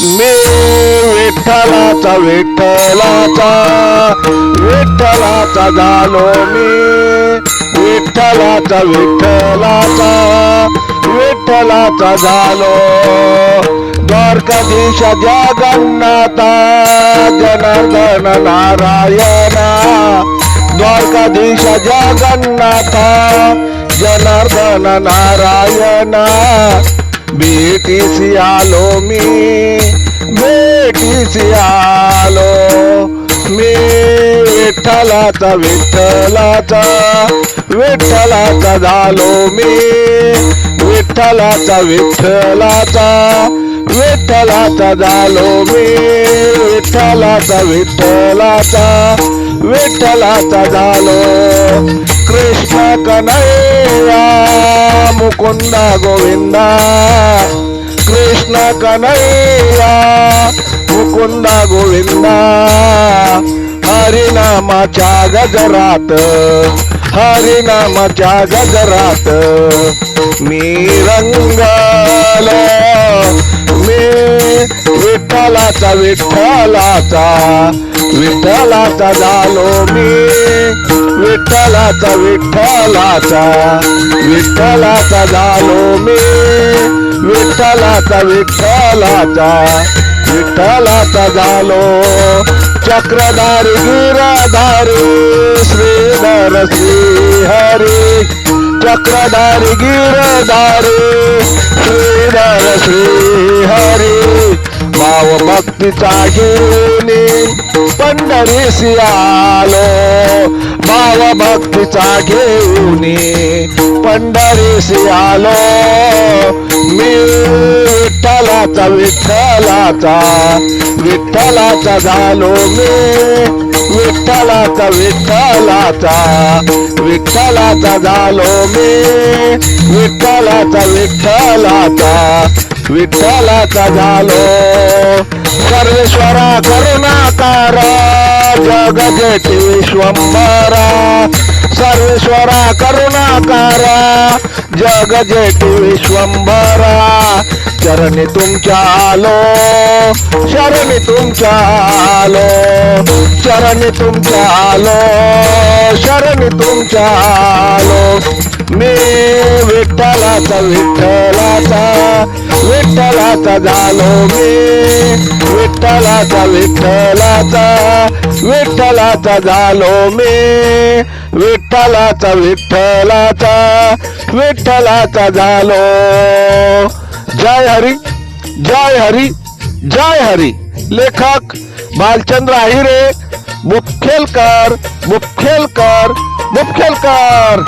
मी विठ्ठलाचा विठ्ठलाचा विठ्ठलाचा झालो मी. विठ्ठलाचा विठ्ठलाचा विठ्ठलाचा झालो द्वारकाधीश जगन्नाथा जनार्दन नारायणा. द्वारकाधीश जगन्नाथा जनार्दन नारायणा. भेटीसी आलो मी भेटीसी आलो. मी विठ्ठलाचा विठ्ठलाचा विठ्ठलाचा झालो मी. विठ्ठलाचा विठ्ठलाचा विठ्ठलाचा झालो मी. विठ्ठलाचा विठ्ठलाचा विठ्ठलाचा झालो. कृष्ण कन्हैया मुकुंदा गोविंदा कृष्ण कन्हैया मुकुंदा गोविंदा हरिनामाच्या गजरात हरिनामाच्या गजरात मी रंगलो मी विठ्ठलाचा विठ्ठलाचा विठ्ठलाचा झालो मी. विठ्ठलाचा विठ्ठलाचा विठ्ठलाचा झालो मी. विठ्ठलाचा विठ्ठलाचा विठ्ठलाचा झालो चक्रधारी, गिरधारी, श्रीधर, श्रीहरी. चक्रधारी, गिरधारी, श्रीधर, श्रीहरी. भाव भक्तीचा घेऊनी पंढरीसी आलो. भाव भक्तीचा घेऊनी पंढरीसी आलो. मी विठ्ठलाचा विठ्ठलाचा विठ्ठलाचा झालो मी. विठ्ठलाचा विठ्ठलाचा विठ्ठलाचा झालो मी. विठ्ठलाचा विठ्ठलाचा विठ्ठलाचा झालो. सर्वेश्वरा करुणाकार जगजेती विश्वंभरा सर्वेश्वरा करुणाकारा जगजेती विश्वंभरा चरणी तुमच्या आलो. शरणी तुमच्या आलो. चरणी तुमच्या आलो. शरणी तुमच्या आलो. मी विठ्ठलाचा विठ्ठलाचा विठ्ठलाचा झालो मी विठ्ठलाचा विठ्ठलाचा विठ्ठलाचा झालो मी विठ्ठलाचा विठ्ठलाचा विठ्ठलाचा झालो जय हरी जय हरी जय हरी. लेखक बालचंद्र आहिरे मुखेलकर मुखेलकर मुखेलकर